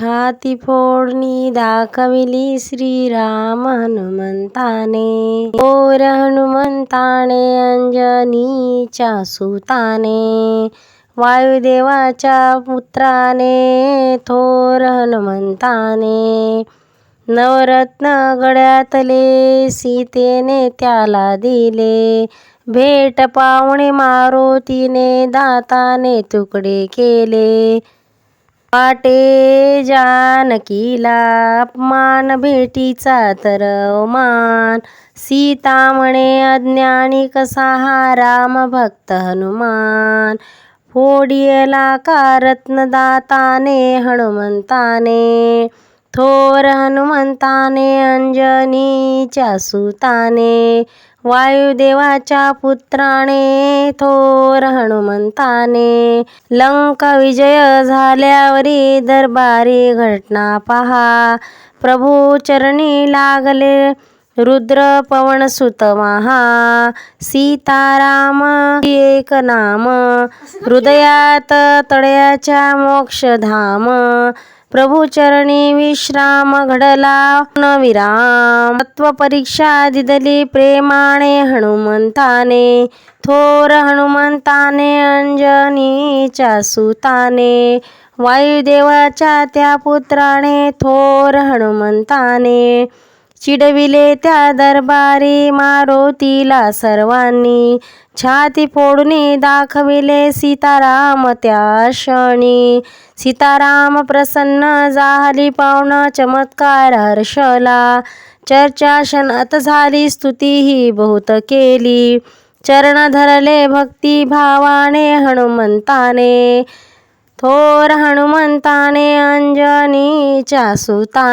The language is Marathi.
छाती फोडणी दाखविली श्रीराम हनुमंताने. ओर हनुमंताने अंजनीच्या सुताने. वायुदेवाच्या पुत्राने थोर हनुमंताने. नवरत्न गळ्यातले सीतेने त्याला दिले. भेट पावणे मारुतीने दाताने तुकडे केले. वाटे जानकीला अपमान भेटीचा तर अवमान. सीता म्हणे अज्ञानी कसा हा राम भक्त हनुमान? फोडियला का रत्नदाताने हनुमंताने. थोर हनुमंताने अंजनीच्या सुताने वायुदेवाच्या पुत्राने थोर हनुमंताने लंका विजय झाल्यावरी दरबारी घटना पहा. प्रभू चरणी लागले रुद्र पवन सुत महा. सीताराम एक नाम हृदयात तळ्याच्या मोक्षधाम प्रभू चरणी विश्राम घडला. विराम तत्व परीक्षा दिदली प्रेमाने हनुमंताने. थोर हनुमंताने अंजनीच्या सुताने. वायुदेवाच्या त्या पुत्राने थोर हनुमंताने. चिडविले त्या दरबारी मारुतीला सर्वांनी. छाती फोडून दाखविले सीताराम त्या क्षणी. सीताराम प्रसन्न झाली पावन चमत्कार हर्षला. चर्चा क्षणात झाली स्तुती ही बहुत केली. चरण धरले भक्ती भावाने हनुमंताने. थोर हनुमंताने अंजनीच्या सुता